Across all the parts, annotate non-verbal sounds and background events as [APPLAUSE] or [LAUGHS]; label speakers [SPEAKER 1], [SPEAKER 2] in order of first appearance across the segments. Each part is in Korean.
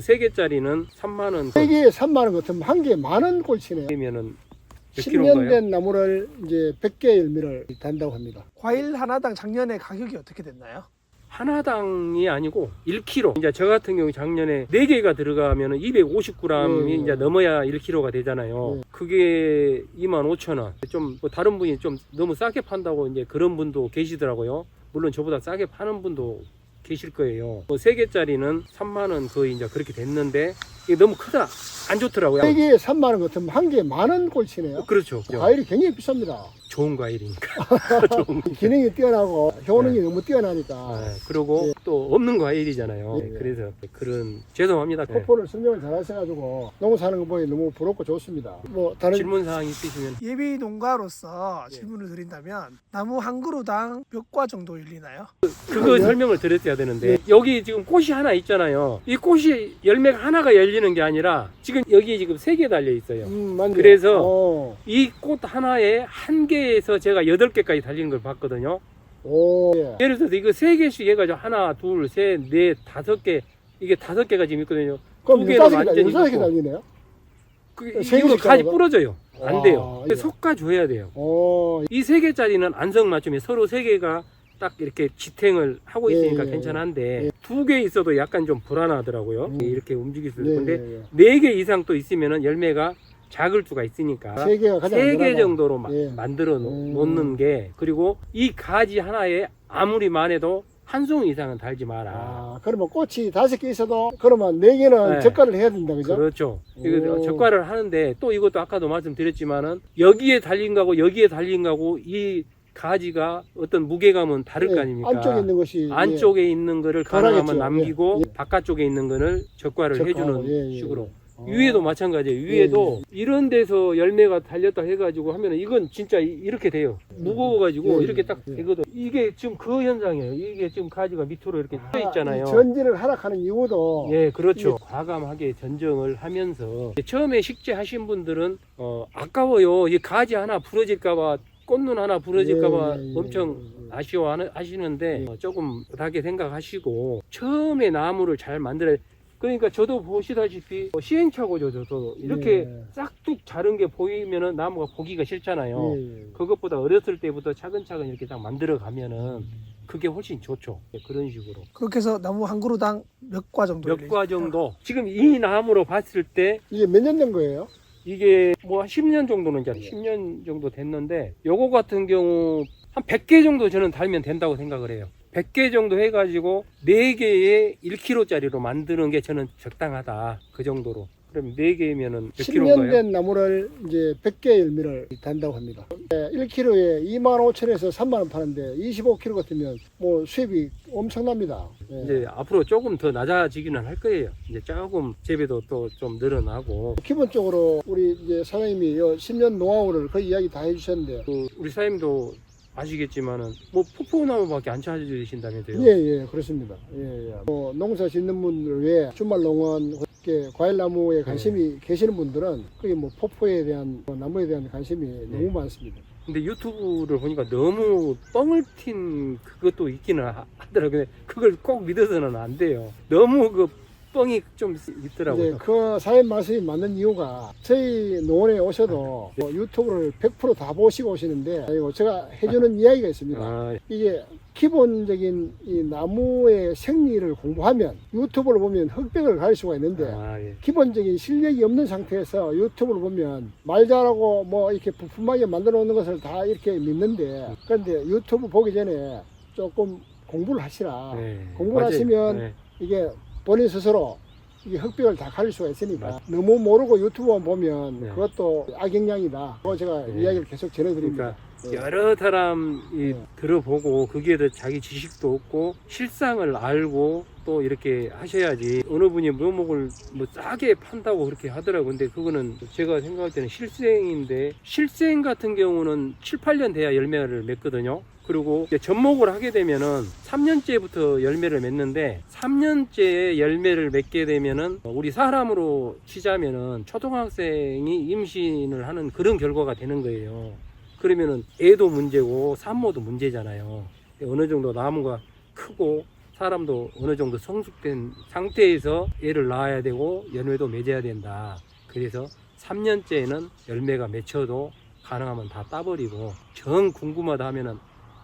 [SPEAKER 1] 세 개짜리는 3만 원.
[SPEAKER 2] 세 개에 3만 원 같으면 한 개에 만원 꼴치네요.
[SPEAKER 1] 되면은 몇
[SPEAKER 2] 10년
[SPEAKER 1] 킬로인가요?
[SPEAKER 2] 된 나무를 이제 100개 열매를 단다고 합니다.
[SPEAKER 3] 과일 하나당 작년에 가격이 어떻게 됐나요?
[SPEAKER 1] 하나당이 아니고 1kg. 이제 저 같은 경우 작년에 4개가 들어가면 250g이
[SPEAKER 2] 네.
[SPEAKER 1] 이제 넘어야 1kg가 되잖아요.
[SPEAKER 2] 네. 그게
[SPEAKER 1] 그게 25,000원. 좀뭐 다른 분이 좀 너무 싸게 판다고 이제 그런 분도 계시더라고요. 물론 저보다 싸게 파는 분도 계실 거예요. 뭐 3개짜리는 3만 원 거의 이제 그렇게 됐는데 이게 너무 크다. 안 좋더라고요.
[SPEAKER 2] 세 개에 3만 원 같으면 한 개에 만 원 꼴치네요.
[SPEAKER 1] 그렇죠.
[SPEAKER 2] 과일이 굉장히 비쌉니다.
[SPEAKER 1] 좋은 과일이니까. [LAUGHS] 좋은
[SPEAKER 2] 기능이 뛰어나고 효능이 너무 뛰어나니까
[SPEAKER 1] 아, 그리고
[SPEAKER 2] 네.
[SPEAKER 1] 또 없는 과일이잖아요.
[SPEAKER 2] 네, 네.
[SPEAKER 1] 그래서 그런 죄송합니다. 네.
[SPEAKER 2] 포포를 설명을 잘 하셔가지고 농사 사는 거 보니 너무 부럽고 좋습니다. 뭐 다른
[SPEAKER 1] 질문 사항 있으시면
[SPEAKER 3] 예비 농가로서
[SPEAKER 2] 네.
[SPEAKER 3] 질문을 드린다면 나무 한 그루당 몇 과 정도 열리나요?
[SPEAKER 1] 그거
[SPEAKER 2] 네.
[SPEAKER 1] 설명을 드렸어야 되는데 여기 지금 꽃이 하나 있잖아요. 이 꽃이 열매가 하나가 열리는 게 아니라 지금 여기 지금 세 개 달려 있어요.
[SPEAKER 2] 음, 맞네요.
[SPEAKER 1] 그래서
[SPEAKER 2] 어,
[SPEAKER 1] 이 꽃 하나에 한 개 에서 제가 여덟 개까지 달리는 걸 봤거든요.
[SPEAKER 2] 오, 예.
[SPEAKER 1] 예를 들어서 이거 세 개씩 해가지고 하나, 둘, 셋, 넷, 다섯 개 이게 다섯 개가 지금 있거든요.
[SPEAKER 2] 그럼
[SPEAKER 1] 두 개로 완전히 있고.
[SPEAKER 2] 달리네요.
[SPEAKER 1] 그
[SPEAKER 2] 세
[SPEAKER 1] 이거
[SPEAKER 2] 개씩
[SPEAKER 1] 가지? 부러져요. 안
[SPEAKER 2] 와,
[SPEAKER 1] 돼요.
[SPEAKER 2] 이거.
[SPEAKER 1] 섞어 줘야 돼요.
[SPEAKER 2] 오,
[SPEAKER 1] 이세 개짜리는 안성 맞춤이 서로 세 개가 딱 이렇게 지탱을 하고
[SPEAKER 2] 예,
[SPEAKER 1] 있으니까
[SPEAKER 2] 예,
[SPEAKER 1] 괜찮은데
[SPEAKER 2] 예.
[SPEAKER 1] 두개 있어도 약간 좀 불안하더라고요.
[SPEAKER 2] 음.
[SPEAKER 1] 이렇게 움직일 수
[SPEAKER 2] 네,
[SPEAKER 1] 있는데
[SPEAKER 2] 네, 네.
[SPEAKER 1] 네개 이상 또 있으면은 열매가 작을 수가 있으니까
[SPEAKER 2] 세 개가 가장
[SPEAKER 1] 세 개
[SPEAKER 2] 안전하다.
[SPEAKER 1] 정도로 마-
[SPEAKER 2] 예.
[SPEAKER 1] 만들어 놓-
[SPEAKER 2] 음.
[SPEAKER 1] 놓는 게 그리고 이 가지 하나에 아무리 많아도 한 송이 이상은 달지 마라.
[SPEAKER 2] 아, 그러면 꽃이 다섯 개 있어도 그러면 네 개는
[SPEAKER 1] 네.
[SPEAKER 2] 젓갈을 해야 된다, 그죠?
[SPEAKER 1] 그렇죠. 이거
[SPEAKER 2] 오.
[SPEAKER 1] 젓갈을 하는데 또 이것도 아까도 말씀드렸지만은 여기에 달린 거하고 여기에 달린 거하고 이 가지가 어떤 무게감은 다를 거
[SPEAKER 2] 예,
[SPEAKER 1] 아닙니까?
[SPEAKER 2] 안쪽에 있는 것이
[SPEAKER 1] 안쪽에 있는 거를. 가능하면 남기고
[SPEAKER 2] 예, 예.
[SPEAKER 1] 바깥쪽에 있는 거를 젓갈을
[SPEAKER 2] 젓갈하고,
[SPEAKER 1] 해주는
[SPEAKER 2] 예, 예,
[SPEAKER 1] 식으로
[SPEAKER 2] 예.
[SPEAKER 1] 위에도 마찬가지예요. 위에도
[SPEAKER 2] 예,
[SPEAKER 1] 이런 데서 열매가 달렸다 해가지고 하면 이건 진짜 이- 이렇게 돼요. 무거워가지고
[SPEAKER 2] 예, 예,
[SPEAKER 1] 이렇게 딱
[SPEAKER 2] 예.
[SPEAKER 1] 되거든. 이게 지금 그 현상이에요. 이게 지금 가지가 밑으로 이렇게 떠 있잖아요.
[SPEAKER 2] 이 전지를 하락하는 이유도
[SPEAKER 1] 예, 그렇죠. 과감하게 전정을 하면서 처음에 식재하신 분들은 어, 아까워요. 이 가지 하나 부러질까봐 꽃눈 하나 부러질까봐
[SPEAKER 2] 예, 예, 예,
[SPEAKER 1] 엄청
[SPEAKER 2] 예, 예.
[SPEAKER 1] 아쉬워하시는데
[SPEAKER 2] 예.
[SPEAKER 1] 어, 조금 못하게 생각하시고 처음에 나무를 잘 만들어야 그러니까 저도 보시다시피 어, 시행착오죠 저도 이렇게
[SPEAKER 2] 예.
[SPEAKER 1] 싹둑 자른 게 보이면은 나무가 보기가 싫잖아요
[SPEAKER 2] 예, 예.
[SPEAKER 1] 그것보다 어렸을 때부터 차근차근 이렇게 딱 만들어 가면은 그게 훨씬 좋죠 예, 그런 식으로
[SPEAKER 3] 그렇게 해서 나무 한 그루당 몇 과 정도
[SPEAKER 1] 몇? 과 정도 지금 이 나무로 봤을 때
[SPEAKER 2] 이게 몇 년 된 거예요?
[SPEAKER 1] 이게 뭐 한 10년 정도는 이제 10년 정도 됐는데 요거 같은 경우 한 100개 정도 저는 달면 된다고 생각을 해요. 100개 정도 해가지고 4개에 1kg짜리로 만드는 게 저는 적당하다. 그 정도로. 그럼 4개면은 몇
[SPEAKER 2] 10년
[SPEAKER 1] 킬로인가요?
[SPEAKER 2] 된 나무를 이제 100개 열매를 단다고 합니다. 1kg에 2만 5천에서 3만 원 파는데 25kg 같으면 뭐 수입이 엄청납니다. 예.
[SPEAKER 1] 이제 앞으로 조금 더 낮아지기는 할 거예요. 이제 조금 재배도 또 좀 늘어나고
[SPEAKER 2] 기본적으로 우리 이제 사장님이 요 10년 노하우를 거의 이야기 다 해주셨는데
[SPEAKER 1] 그 우리 사장님도 아시겠지만은 뭐 포포나무밖에 안 찾으신다면서요?
[SPEAKER 2] 예, 예, 그렇습니다. 예, 예. 뭐 농사 짓는 분들 외에 주말 농원, 이렇게 과일나무에 관심이 계시는 분들은 그게 뭐 포포에 대한 뭐 나무에 대한 관심이 너무 많습니다.
[SPEAKER 1] 근데 유튜브를 보니까 너무 뻥을 튄 그것도 있기는 하- 하더라고요. 근데 그걸 꼭 믿어서는 안 돼요. 너무 그 뻥이 좀 있더라고요.
[SPEAKER 2] 그 사연 말씀이 맞는 이유가 저희 농원에 오셔도 뭐 유튜브를 100%다 보시고 오시는데 이거 제가 해주는 이야기가 있습니다.
[SPEAKER 1] 아,
[SPEAKER 2] 이게 기본적인 이 나무의 생리를 공부하면 유튜브를 보면 흑백을 가릴 수가 있는데
[SPEAKER 1] 아, 예.
[SPEAKER 2] 기본적인 실력이 없는 상태에서 유튜브를 보면 말 잘하고 뭐 이렇게 부품하게 만들어 놓는 것을 다 이렇게 믿는데 그런데 유튜브 보기 전에 조금 공부를 하시라.
[SPEAKER 1] 네,
[SPEAKER 2] 공부를
[SPEAKER 1] 맞아요.
[SPEAKER 2] 하시면
[SPEAKER 1] 네.
[SPEAKER 2] 이게 본인 스스로 이게 흑백을 다 가릴 수가 있으니까 너무 모르고 유튜브만 보면
[SPEAKER 1] 네.
[SPEAKER 2] 그것도 악영향이다. 그거 제가
[SPEAKER 1] 네.
[SPEAKER 2] 이야기를 계속 전해드립니다. 네.
[SPEAKER 1] 여러 사람이
[SPEAKER 2] 네.
[SPEAKER 1] 들어보고 거기에 대해 자기 지식도 없고 실상을 알고 또 이렇게 하셔야지 어느 분이 묘목을 뭐 싸게 판다고 그렇게 하더라고 근데 그거는 제가 생각할 때는 실생인데 실생 같은 경우는 7, 8년 돼야 열매를 맺거든요 그리고 접목을 하게 되면은 3년째부터 열매를 맺는데 3년째 열매를 맺게 되면은 우리 사람으로 치자면은 초등학생이 임신을 하는 그런 결과가 되는 거예요. 그러면은 애도 문제고 산모도 문제잖아요. 어느 정도 나무가 크고 사람도 어느 정도 성숙된 상태에서 애를 낳아야 되고 열매도 맺어야 된다. 그래서 3년째는 열매가 맺혀도 가능하면 다 따버리고 정 궁금하다 하면은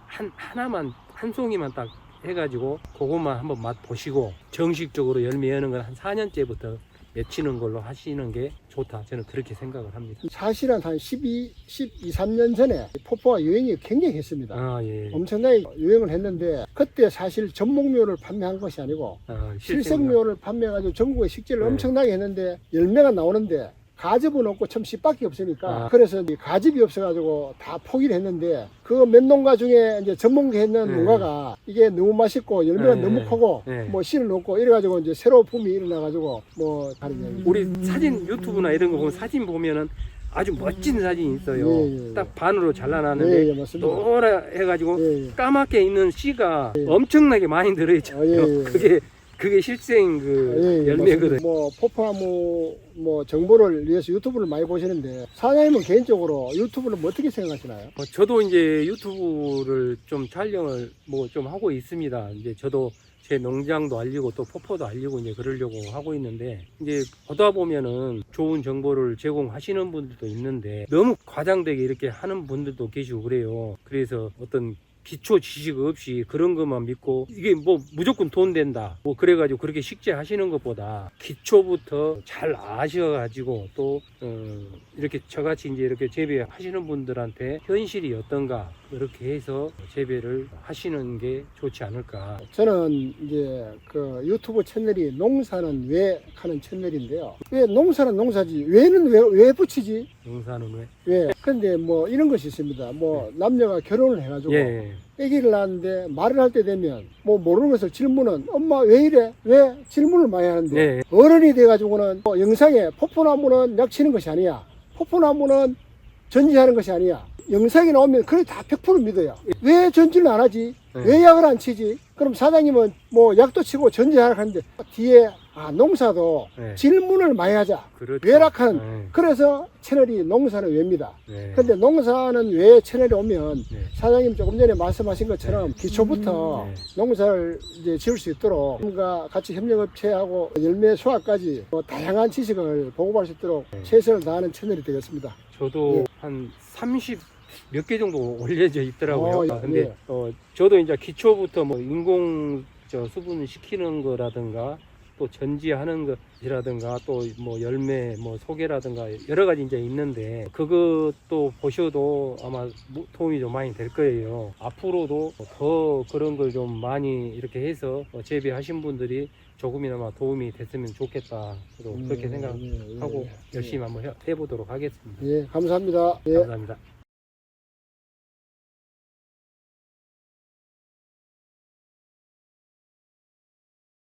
[SPEAKER 1] 한 하나만 한 송이만 딱 해가지고 그것만 한번 맛 보시고 정식적으로 열매 여는 건 한 4년째부터 맺히는 걸로 하시는 게 좋다. 저는 그렇게 생각을 합니다.
[SPEAKER 2] 사실은 한 12, 12, 3년 전에 포포가 유행이 굉장히 했습니다.
[SPEAKER 1] 아 예.
[SPEAKER 2] 엄청나게 유행을 했는데 그때 사실 전목묘를 판매한 것이 아니고
[SPEAKER 1] 아,
[SPEAKER 2] 실생묘를 판매해가지고 전국에 식재를
[SPEAKER 1] 네.
[SPEAKER 2] 엄청나게 했는데 열매가 나오는데 가즙은 없고 참 씨밖에 없으니까
[SPEAKER 1] 아.
[SPEAKER 2] 그래서 이 가즙이 없어가지고 다 포기를 했는데 그 몇 농가 중에 이제 전문가 했는
[SPEAKER 1] 네.
[SPEAKER 2] 농가가 이게 너무 맛있고 열매가
[SPEAKER 1] 네.
[SPEAKER 2] 너무 크고
[SPEAKER 1] 네.
[SPEAKER 2] 뭐 씨를 놓고 이래가지고 이제 새로 붐이 일어나가지고 뭐 다른 얘기.
[SPEAKER 1] 우리 사진 유튜브나 이런 거 보면 사진 보면은 아주 멋진 사진이 있어요.
[SPEAKER 2] 예, 예.
[SPEAKER 1] 딱 반으로 잘라놨는데
[SPEAKER 2] 예, 예.
[SPEAKER 1] 노라 해가지고
[SPEAKER 2] 예, 예.
[SPEAKER 1] 까맣게 있는 씨가 엄청나게 많이 들어있잖아요.
[SPEAKER 2] 어, 예, 예. [LAUGHS]
[SPEAKER 1] 그게 그게 실생 그
[SPEAKER 2] 예, 예,
[SPEAKER 1] 열매거든.
[SPEAKER 2] 맞습니다. 뭐 포파무 뭐 정보를 위해서 유튜브를 많이 보시는데 사장님은 개인적으로 유튜브를 뭐 어떻게 생각하시나요?
[SPEAKER 1] 어, 저도 이제 유튜브를 좀 촬영을 뭐 좀 하고 있습니다. 이제 저도 제 농장도 알리고 또 포포도 알리고 이제 그러려고 하고 있는데 이제 보다 보면은 좋은 정보를 제공하시는 분들도 있는데 너무 과장되게 이렇게 하는 분들도 계시고 그래요. 그래서 어떤 기초 지식 없이 그런 것만 믿고 이게 뭐 무조건 돈 된다 뭐 그래가지고 그렇게 식재 하시는 것보다 기초부터 잘 아셔가지고 또 어, 이렇게 저같이 이제 이렇게 재배하시는 분들한테 현실이 어떤가 그렇게 해서 재배를 하시는 게 좋지 않을까
[SPEAKER 2] 저는 이제 그 유튜브 채널이 농사는 왜 하는 채널인데요. 왜 농사는 농사지 왜는 왜, 왜 붙이지?
[SPEAKER 1] 농사는 왜
[SPEAKER 2] 왜? 근데 뭐 이런 것이 있습니다. 뭐 남녀가 결혼을 해가지고
[SPEAKER 1] 예,
[SPEAKER 2] 아기를 낳았는데 말을 할 때 되면 뭐 모르는 것을 질문은 엄마 왜 이래? 왜 질문을 많이 하는데
[SPEAKER 1] 네.
[SPEAKER 2] 어른이 돼가지고는 뭐 영상에 포포나무는 약 치는 것이 아니야. 포포나무는 전지하는 것이 아니야. 영상에 나오면 그걸 다 100% 믿어요. 왜 전지를 안 하지?
[SPEAKER 1] 네.
[SPEAKER 2] 왜 약을 안 치지? 그럼 사장님은 뭐 약도 치고 전지하라 하는데 뒤에 아 농사도
[SPEAKER 1] 네.
[SPEAKER 2] 질문을 많이 하자.
[SPEAKER 1] 그렇죠.
[SPEAKER 2] 왜락하는
[SPEAKER 1] 네.
[SPEAKER 2] 그래서 채널이 농사는 왜입니다.
[SPEAKER 1] 네.
[SPEAKER 2] 근데 농사는 왜 채널에 오면
[SPEAKER 1] 네.
[SPEAKER 2] 사장님 조금 전에 말씀하신 것처럼 기초부터
[SPEAKER 1] 네.
[SPEAKER 2] 농사를 이제 지을 수 있도록 뭔가 같이 협력업체하고 열매 수확까지 뭐 다양한 지식을 보고할 수 있도록
[SPEAKER 1] 네.
[SPEAKER 2] 최선을 다하는 채널이 되겠습니다.
[SPEAKER 1] 저도
[SPEAKER 2] 예.
[SPEAKER 1] 한 30 몇 개 정도 [LAUGHS] 올려져 있더라고요.
[SPEAKER 2] 어, 예,
[SPEAKER 1] 아, 근데
[SPEAKER 2] 예.
[SPEAKER 1] 어, 저도 이제 기초부터 뭐 인공 저 수분 시키는 거라든가 또 전지하는 것이라든가 또 뭐 열매 뭐 소개라든가 여러 가지 이제 있는데 그것도 보셔도 아마 무- 도움이 좀 많이 될 거예요. 앞으로도 더 그런 걸 좀 많이 이렇게 해서 어, 재배하신 분들이 조금이나마 도움이 됐으면 좋겠다. 저도 그렇게
[SPEAKER 2] 음,
[SPEAKER 1] 생각하고
[SPEAKER 2] 예, 예, 예.
[SPEAKER 1] 열심히 한번 해, 해보도록 하겠습니다.
[SPEAKER 2] 예, 감사합니다. 예.
[SPEAKER 1] 감사합니다.